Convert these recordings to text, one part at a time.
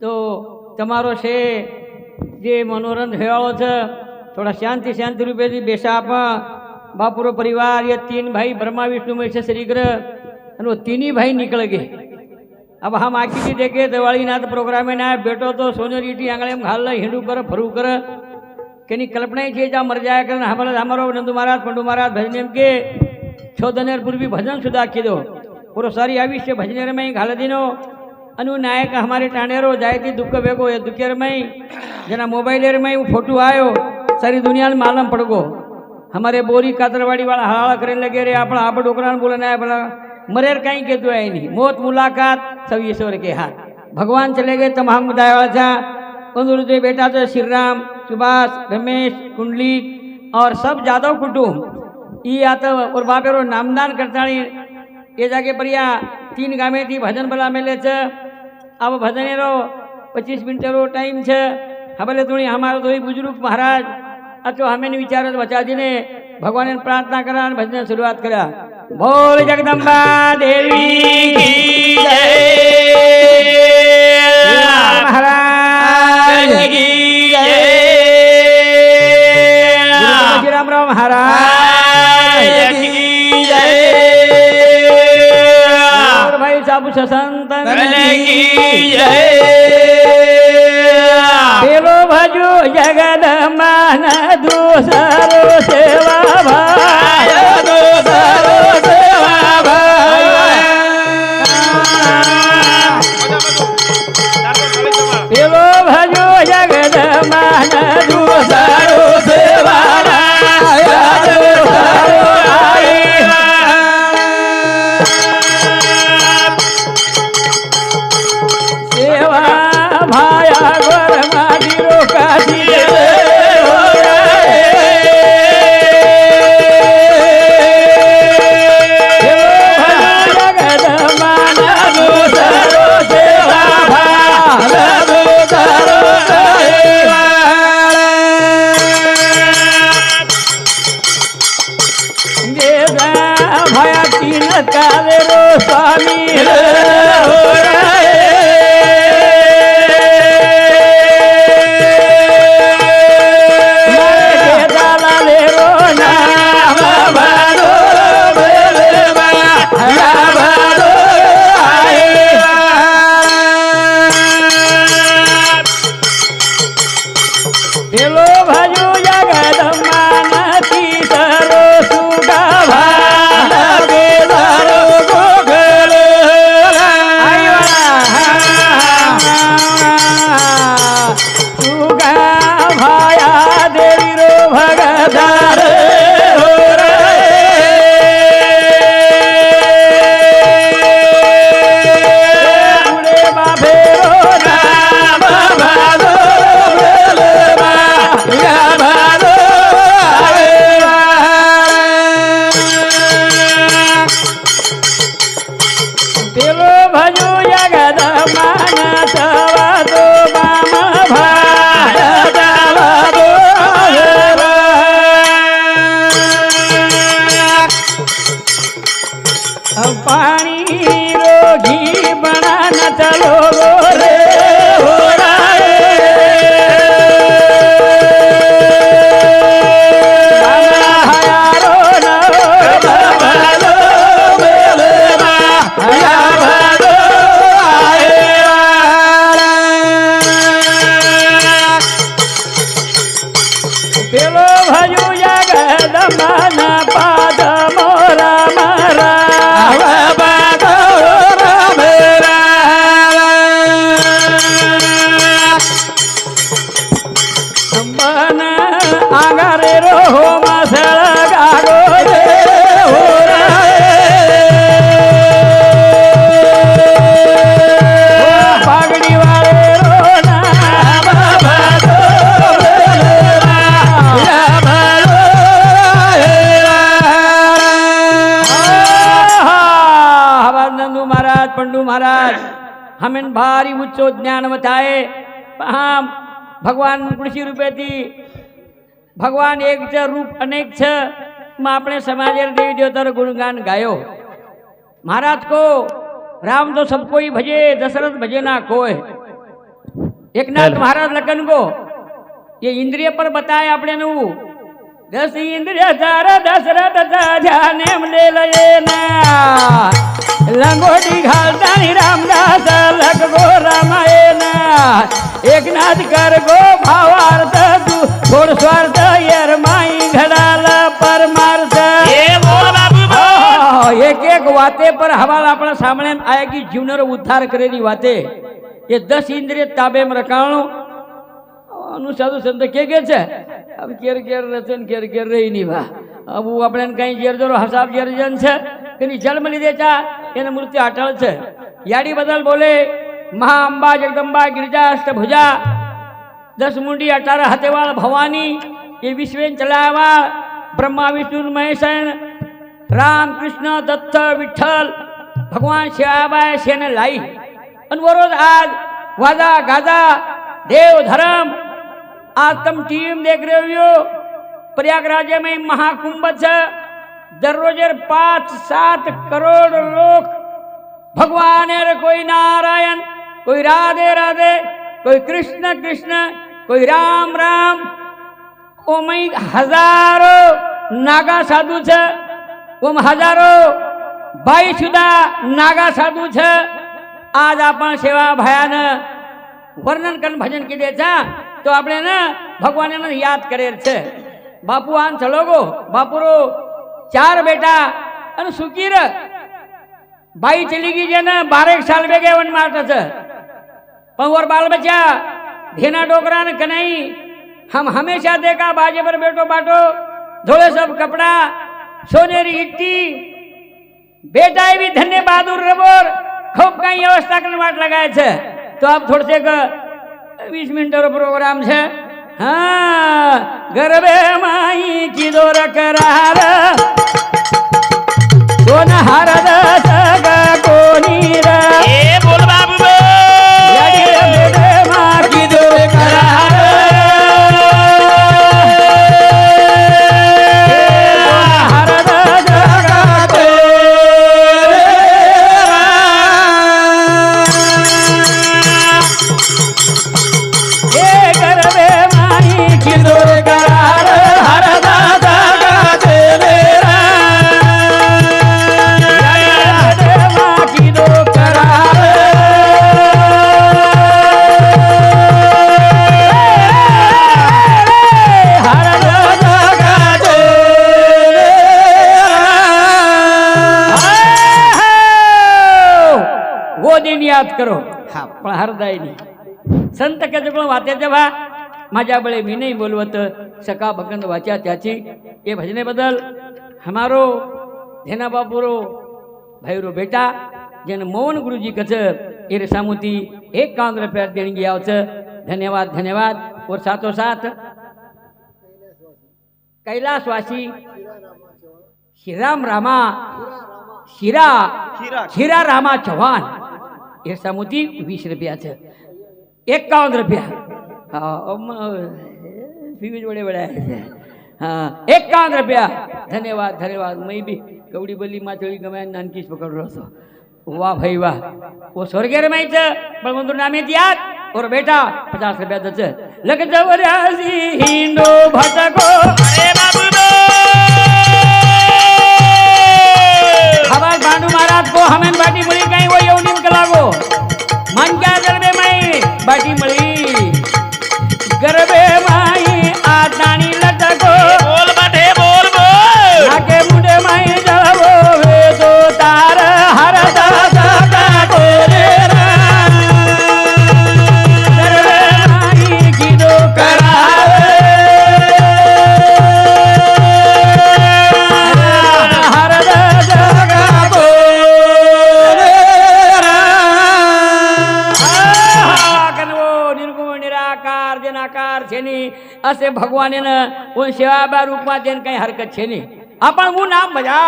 તો તમારો છે જે મનોરંજ હેવાળો છે થોડા શાંતિ શાંતિ રૂપેથી બેસા આપા બાપુરો પરિવાર એ તીન ભાઈ બ્રહ્મા વિષ્ણુ મહેશ શ્રીગ્રહ અને તીની ભાઈ નીકળ ગઈ अब हम आखिर जी देखे दिवाली नाथ प्रोग्राम ना बेटो तो सोनेरी टी आंगड़े में घाल हिंडू कर फरू कर के नहीं कल्पना ही चाहिए जहाँ मर जाया कर हमारा हमारो नंदू महाराज पंडू महाराज भजन के छोदनेर पूर्वी भजन सुधा की दो સારી આવીશ ભજનેર में घाल दिनो अनु नायक हमारे टाणेरो जायती दुख बेगो ये दुखेर में जना मोबाइल में वो फोटो आयो सारी दुनिया में मालूम पड़ गो हमारे बोरी कातरवाड़ी वाला हलाला करने लगे रे अपना आप डोकरा बोले ना बोला मरेर कहीं के तो है नहीं मौत मुलाकात सब ईश्वर के हाथ भगवान चले गए तमाम बताया वाला था उन जो बेटा तो श्री राम सुभाष रमेश कुंडली और सब जादव कुटुंब ये आता और बापेरो नामदान करता એ જાગે પર્યા તીન ગામેથી ભજન ભલા મેલે છે. આવો ભજનેરો પચીસ મિનિટનો ટાઈમ છે. હવે ધોણી અમારો ધોઈ બુજુર્ગ મહારાજ. અથવા અમે વિચારો બચાજીને ભગવાનને પ્રાર્થના કર્યા અને ભજન શરૂઆત કર્યા. બોલ જગદંબા દેવી કી જય. મહારાજ. કી જય. ગુરુ રામરાવ મહારાજ. સાબુસ સંતન પેલો ભજો જગદ માન દુસરો સેવા ભા ભારી ઉચ્ચો જ્ઞાન વતાએ આમ ભગવાન કૃષિ રૂપેથી ભગવાન એક છે રૂપ અનેક છે માં આપણે સમાજે દેવી દેવતાનો ગુણગાન ગાયો મહારાજ કો राम तो सबको ही भजे दशरथ भजे ना कोय एकनाथ महाराज लगन को ये इंद्रिय पर बताए આપણે નું દસ ઇન્દ્રિય ચાર દશરથ જાને લે લયે ના. લંગોટી ઘાલતાની રામદાસ લખગો રામાયે ના. એકનાથ કર ગો ભાવાર્થ તું થોડ સ્વાર્થ યર માઈ ઘડાલ પરમાર્થ. એક એક વાતે પર હવાલ આપણા સામે આયા કે જીવનરો ઉદ્ધાર કરેલી વાતે. એ દસ ઇન્દ્રિય તાબેમ રકાણું આનું સાધુ સંત કે કે છે? હવે કેર કેર રચે ને કેર કેર રહી નહીં વા હવે આપણે કઈ જેર જોરો હસાબ જેર જન છે? તેની જન્મ લીધે ચા? એને મૃત્યુ અટળ છે. યાડી બદલ બોલે, મહા અંબા, જગદંબા, ગિરજા, અષ્ટભુજા, દસ મુંડી અટાર હાથેવાળ ભવાની, એ વિશ્વેન ચલાવાળ બ્રહ્મા, વિષ્ણુ, મહેશન રામ કૃષ્ણ દત્ત, વિઠ્ઠલ, ભગવાન શિવાબાઈ શેને લાઈ? અનવરોધ આજ વાદા, ગાદા, દેવ, ધર્મ आज तुम टीवी में देख रहे हो प्रयागराज में महाकुंभ छ दररोजर पांच सात करोड़ लोग भगवान है कोई नारायण कोई राधे राधे कोई कृष्ण कृष्ण कोई राम राम ओमई हजारों नागा साधु छ ओम हजारों भाईशुदा नागा साधु छ आज आपण सेवा भयान वर्णन कर भजन की देचा તો આપણે ને ભગવાન એને યાદ કરેલ છે. બાપુ આન ચલોગો બાપુરો ચાર બેટા અને સુકીર ભાઈ ચલી ગઈ છે ને બારેક સાલ બે ગયા વન મારતા છે. પંવર બાલ બચ્યા ઘેના ડોકરા ને કનાઈ, હમ હંમેશા દેખા, બાજે પર બેટો બાટો ધોળે સબ કપડા, સોનેરી ઇટ્ટી બેટા એવી ધન્ય બહાદુર રબોર, ખૂબ કઈ વ્યવસ્થા કરીને વાટ લગાય છે. તો આપ થોડસે વીસ મિનિટનો પ્રોગ્રામ છે હા ગરબે માઈ કીધો રકરાર કોન હરદ સગ કોની ર એ संत केजबळ वात्याच्या भा माझ्या बळे मी नाही बोलवत. सका भगन वाचा त्याची. ये भजने बदल. हमारो धेना बापुरो भैरो बेटा जन मोहन गुरुजी कच इर सामुती एक कांद्र प्यार देणगी यावच. धन्यवाद धन्यवाद. और साथो साथ कैलासवासी. श्रीराम रामा शिरा. शिरा रामा चव्हाण. हे सामुती वीस रुपयाचं. રૂપિયા છે એકાવન રૂપિયા હા આમાં ફીવી જોડે વળ્યા છે હા એકાવન રૂપિયા ધન્યવાદ ધન્યવાદ મેં બી કવડી બલી માછળી ગમે નાનકી જ પકડરો હતો વાહ ભાઈ વાહ ઓ સ્વર્ગેરમાં છે પણ મંદુ નામે યાદ ઓર બેટા પચાસ રૂપિયા તો उन सेवा रूपमा देन काही हरकत छे नाही आपण ऊ नाम भजा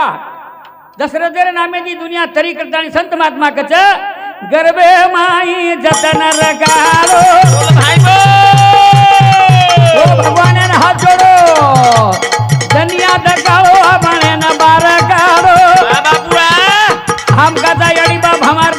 दशरथ नामे जी दुनिया तरी करता संत महात्मा कच गर्वे माई जतन रगारो भगवान ने हाथ जोड़ो. दुनिया दगाओ बने न बारगारो बाबा हम का जाय अड़ी हमार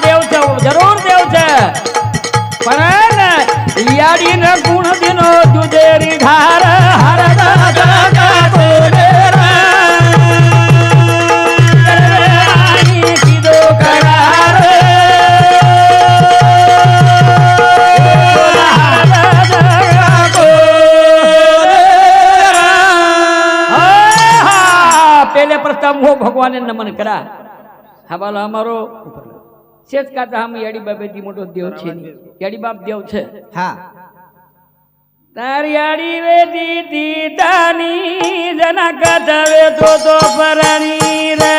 અંગો ભગવાને નમન કરા હા બાલો અમારો શેષ કાતા હમ યાડી બાબેથી મોટો દેવ છે યાડી બાપ દેવ છે હા તારી યાડી વેદી દીદાની જના કથવે તો તો પરાણી રે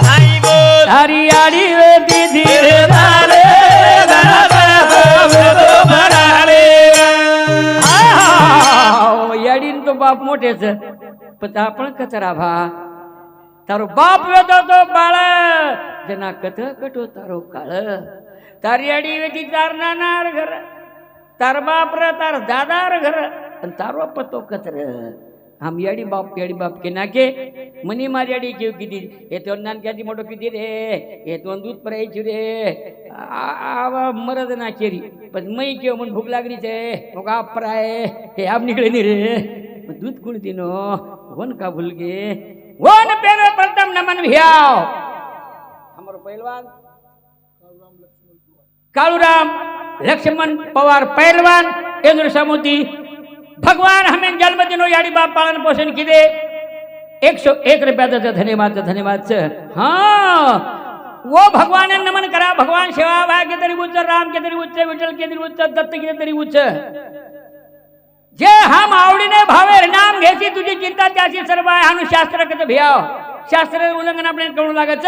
ભાઈ ગો તારી યાડી વેદી દીદારે યાડીને તો બાપ મોટે છે પણ કચરા ભા તારો બાપ વેતો તો બાળ. જેના કથ કટો તારો કાળ. તારી આડી વેદી તાર નાના ઘર. તાર બાપ રે, તાર દાદા રે ઘર. અને તારો પતો કતર આમ યાડી બાપ યાડી બાપ કે નાખે. મની મારી યાડી કેવું કીધી? એ તો નાન ક્યાંથી મોટો કીધી રે? એ તો દૂધ પરાઈ છું રે. આ- આવા મરદ ના કેરી. પછી મય કેવો, મને ભૂખ લાગણી છે. હું આ પરાય એ આમ નીકળે નહીં રે. દૂધ ગુણ દીનો વન કા ભૂલ ગે વન પેરો પ્રથમ નમન ભ્યાવ અમારો પહેલવાન કાળુરામ લક્ષ્મણ પવાર પહેલવાન ઇન્દ્ર સમુદ્રી ભગવાન હમે જન્મદિનો યાડી બાપ પાલન પોષણ કીધે એકસો એક રૂપિયા તો ધન્યવાદ છે ધન્યવાદ છે હા वो भगवान ने नमन करा भगवान सेवा भाई के तरी उच्च राम के तरी उच्च विठल के तरी उच्च दत्त के तरी उच्च जे हम आवडीने भावेर नाम घ्यायची तुझी चिंता त्याची सर्व आहे. अनुशास्त्र कसं भियाव. शास्त्र उल्लंघन आपल्याला करू लागत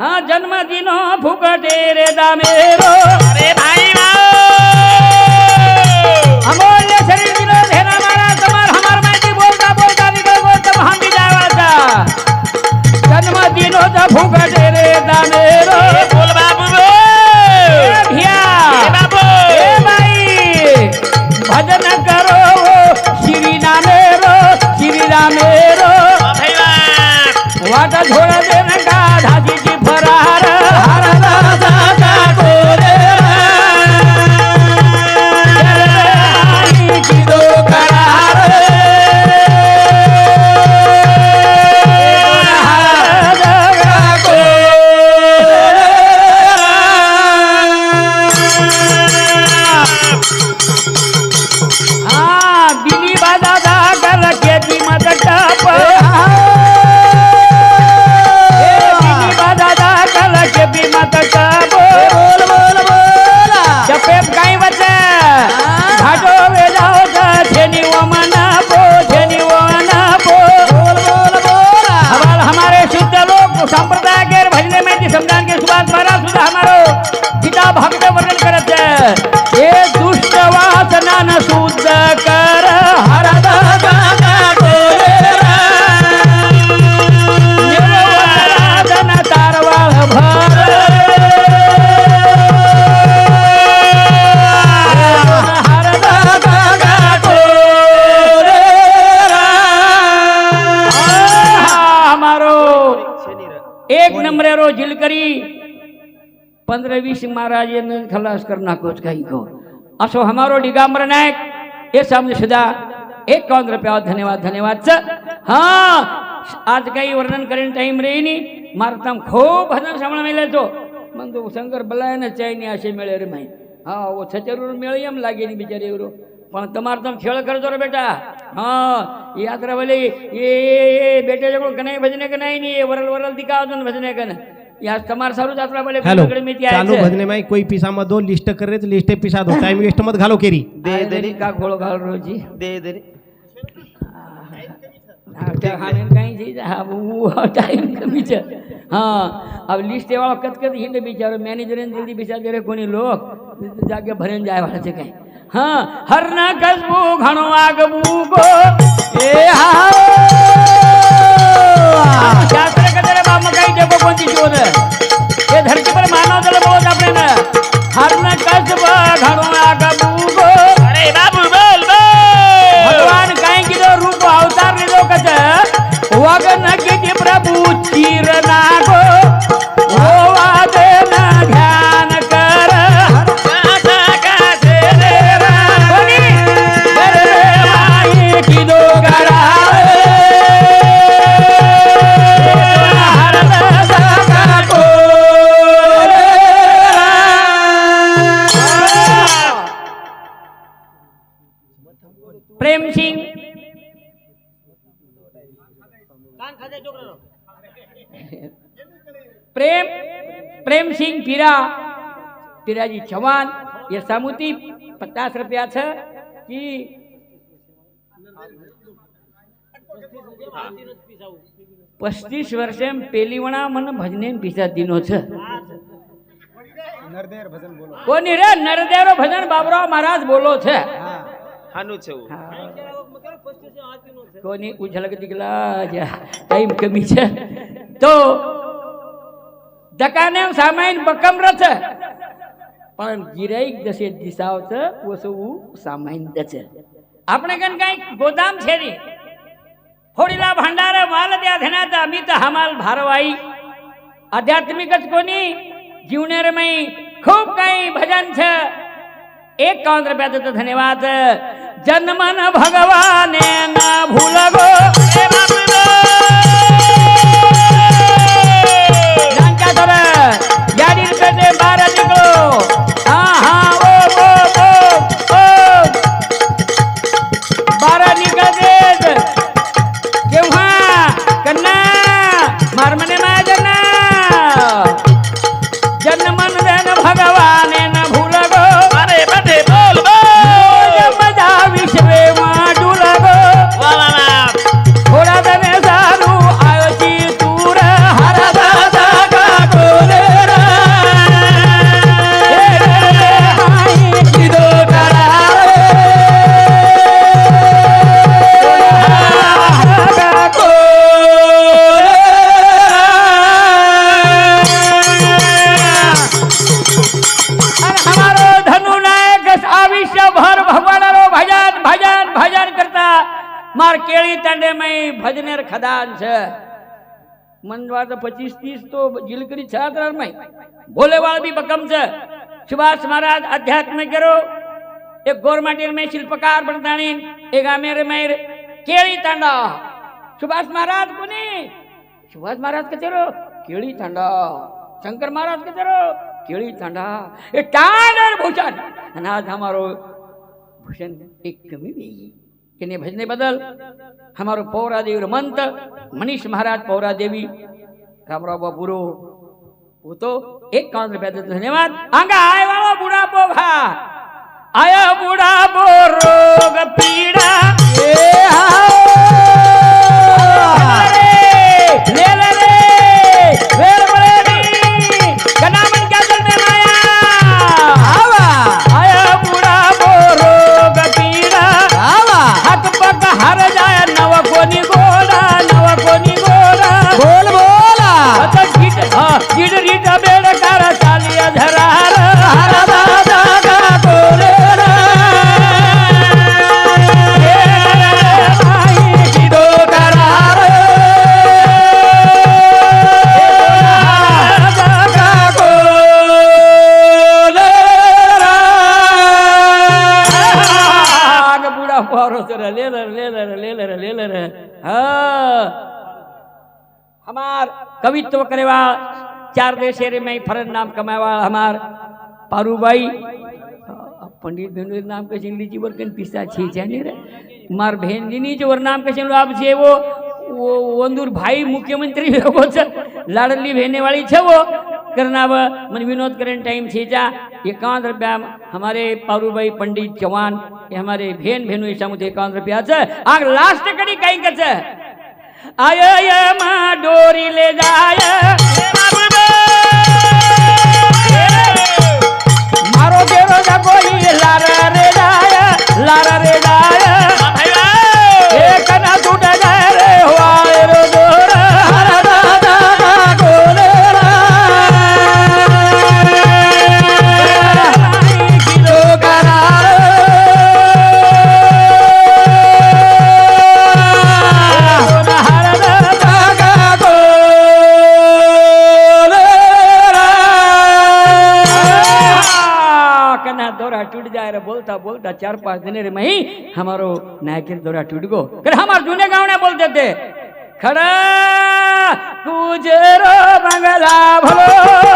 हा जन्म दिनो फुकटे रे दामे रे भाई अमोल्य शरीर दिनो धेरा मारा समार हमार माहिती बोलता बोलता निकल बोलता हम भी जावाचा કેતી મત ટપ બોલ બોલ બોલ જપે કરી. પંદર વીસ મહારાજે ખલાસ કરી નાખો કઈ કહો અસો હમારો ડિગામ્બર નાયક. એ સામને સદા એકાવન રૂપિયા ધન્યવાદ ધન્યવાદ છે. હા, આજ કઈ વર્ણન કરીને ટાઈમ રહી નહીં. મારે તમે ખૂબ ભજન સાંભળવા મળે તો મન તો શંકર બલાય ને ચાઈની આશે મેળે રે માઈ હા ઓ છચરું મેળી એમ લાગે ની બિચારી એવરો પણ તમારે તમે ખેળ કરજો રે બેટા. હા એ યાત્રા ભલે એ, બેટે જગો કનાઈ ભજને કનાઈ નહીં. એ વરલ વરલ દિખાવજો ને ભજને કને. यार तुम्हारे सारू जातरा बोले हेलो चालू भजने में कोई पिसा मत दो लिस्ट कर रहे तो लिस्ट पिसा दो टाइम वेस्ट मत घालो केरी दे दे का घोड़ो घाल रो जी दे दे हाँ अब लिस्ट एवा कत कत हिंड बिचारो मैनेजर जल्दी बिचार करे कोनी लोग जाके भरन जाए वाला छे कहीं हाँ हर ना कसबू घणो आगबू गो પ્રેમ પ્રેમસિંહ પીરા. પીરાજી ચૌહાણ એ સામુતી પચાસ રૂપિયા છે. કે? પસ્તીસ વર્ષે પેલી વણા મને ભજને પીસા દીનો છે. કોની રે? નરદેરો ભજન બાબરો મહારાજ બોલો છે. હાનું છે કોની ઉછલક દીકલા ટાઈમ કમી છે. તો દકાને સામાઈન બકમ રથ પણ ગિરાઈક દશે દિશાવ છે ઓસવું સામાઈન દશે આપણે કન કઈ ગોદામ છે ની હોડીલા ભંડારે માલ ત્યાં ધનાતા અમિત હમાલ ભારવાઈ આધ્યાત્મિક જ કોની જીવનેરમય ખૂબ કઈ ભજન છે એક કાઉન્ટર રૂપિયા તો ધન્યવાદ જન્મન ભગવાને ના ભૂલગો Oh. ખદાન છે. મંદવાર તો પચીસ ત્રીસ તો જીલકરી છાત્રામાં ભોલેવાળ બી બકમ છે. સુભાષ મહારાજ અધ્યાત્મ કરો. એ ગોરમાટી મેં શિલ્પકાર બનતાણી એ ગામે રમેર કેળી તાંડા. સુભાષ મહારાજ કોની? સુભાષ મહારાજ કચેરો? કેળી તાંડા. શંકર મહારાજ કચેરો? કેળી તાંડા. એ ટાંડર ભૂષણ. અને આજ અમારો ભૂષણ. એક કમી इन्हें भजने बदल हमारो पौरा देवी रमंत मनीष महाराज पौरा देवी रामराव बाबूरो वो तो एक काउंट रुपया देते धन्यवाद आगा आए वाला बूढ़ा बोभा आया बूढ़ा बो रोग पीड़ा ए हा ગીડરીટા બેડ કાર ચાલી ધરાર હર દાદા ગા બોલે હમાર કવિત્વ કરેવા चार देशे रे मैं फरन नाम कमाए वाला हमार। पारू भाई पंडित धनुर नाम के जिंदगी जी बोल पिस्ता छी जानी रे? मार बहन दिनी जो नाम के चलो आप जे वो। वो वंदुर भाई मुख्यमंत्री लाडली भेने वाली छे वो। करना व मन विनोद करें टाइम छे जा। एकांत रुपया हमारे पारू भाई पंडित चौहान ये हमारे भेन भेनु ईशा मुझे एकांत रुपया छे। आग लास्ट कड़ी कहीं कचे आय मा डोरी ले जाया। चार पांच दिन रे मही हमारो नायक दौरा टूट गो। कर हमार जूने गाँव ने बोलते थे खड़ा कुजरो बंगला भलो।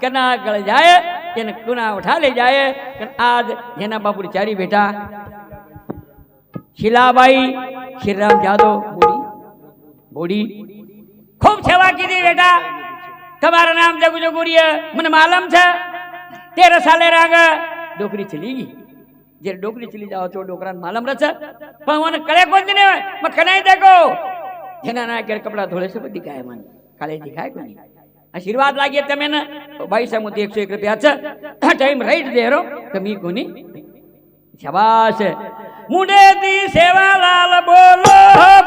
કના ગળ જાય, એને કુના ઉઠા લે જાય આજ જેના બાપુ ચારી બેટા શિલાબાઈ, શિરરામ જાદવ, બોડી. બોડી. ખૂબ સેવા કીધી બેટા. તમારું નામ જગુ જગુરીએ. મને માલમ છે. તેર સાલે રાગ. ડોકરી ચલી ગઈ. જે ડોકરી ચલી જાઓ તો ડોકરાને માલમ રચે પણ મને કળે કોણ ને મેં કનાઈ દેખો. જેના ના ઘેર કપડાં ધોળે છે, બધી ગાય મને. કાલે દેખાય કોની? આશીર્વાદ લાગીએ તમે ને ಬೈಸಮುತಿ ಎಕ್ಸು ಎಕ್ರತಿ ಅಚ್ಚ ಟೈಮ್ ರೈಟ್ ದೇರು ಕಮಿ ಕುನಿ ಶಬಾಶ ಮುಡೇತಿ ಸೇವಾಲಾಲ ಬೋಲೋ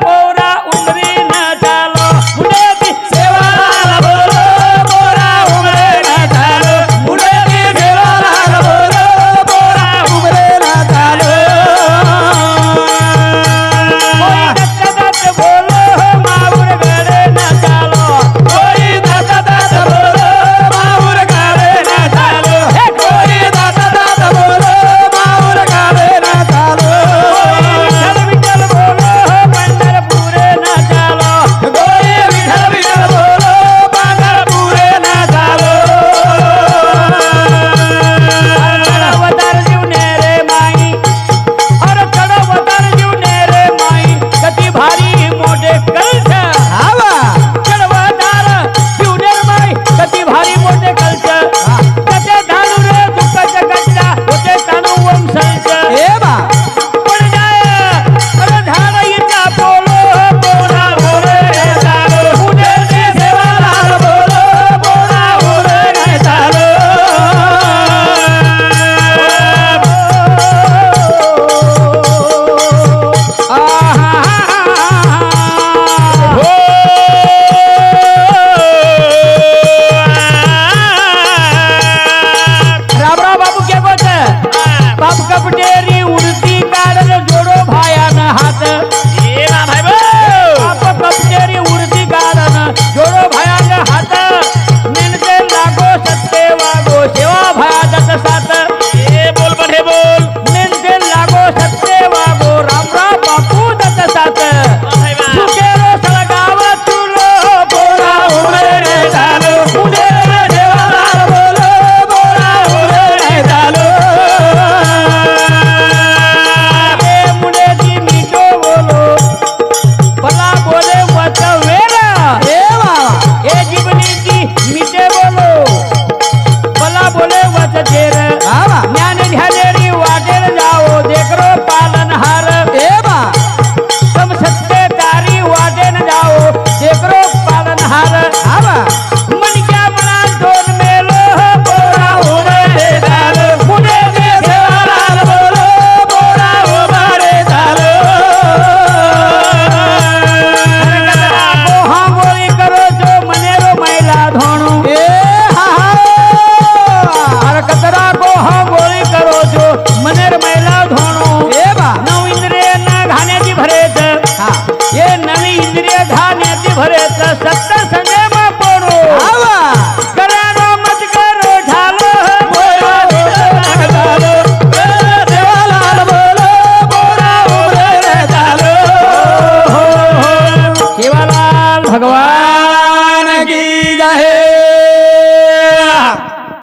ಪೌರಾ ಉಂದ್ರಿ ನ ಚಾಲೋ ಮುಡೇತಿ